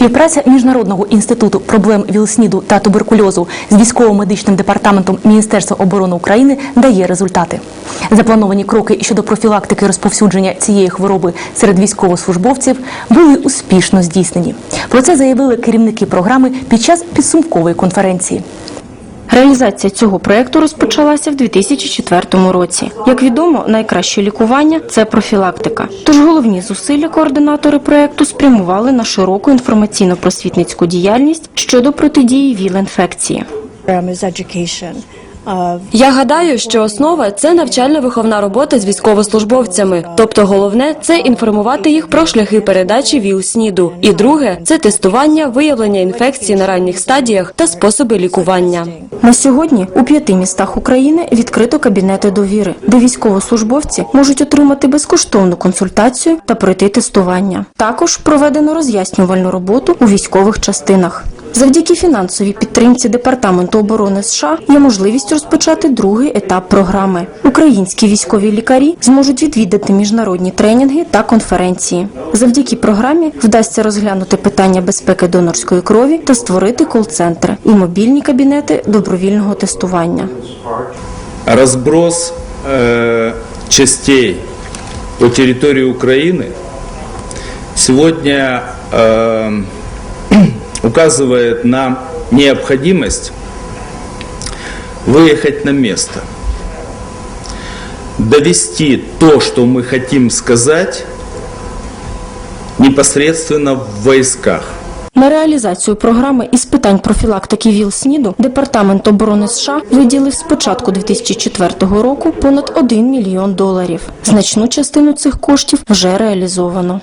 Співпраця міжнародного інституту проблем ВІЛ-СНІДу та туберкульозу з військово-медичним департаментом Міністерства оборони України дає результати. Заплановані кроки щодо профілактики розповсюдження цієї хвороби серед військовослужбовців були успішно здійснені. Про це заявили керівники програми під час підсумкової конференції. Реалізація цього проекту розпочалася в 2004 році. Як відомо, найкраще лікування це профілактика. Тож головні зусилля координатори проекту спрямували на широку інформаційно-просвітницьку діяльність щодо протидії ВІЛ-інфекції. Я гадаю, що основа це навчальна виховна робота з військовослужбовцями. Тобто, головне це інформувати їх про шляхи передачі ВІЛ-СНІДу. І друге це тестування, виявлення інфекції на ранніх стадіях та способи лікування. На сьогодні у п'яти містах України відкрито кабінети довіри, де військовослужбовці можуть отримати безкоштовну консультацію та пройти тестування. Також проведено роз'яснювальну роботу у військових частинах. Завдяки фінансовій підтримці Департаменту оборони США є можливість розпочати другий етап програми. Українські військові лікарі зможуть відвідати міжнародні тренінги та конференції. Завдяки програмі вдасться розглянути питання безпеки донорської крові та створити кол-центри і мобільні кабінети добровільного тестування. разброс э, частей по территории Украины сегодня э, указывает на необходимость выехать на место, довести то, что мы хотим сказать, непосредственно в войсках. На реалізацію програми із питань профілактики ВІЛ-СНІДу Департамент оборони США виділив з початку 2004 року понад 1 мільйон доларів. Значну частину цих коштів вже реалізовано.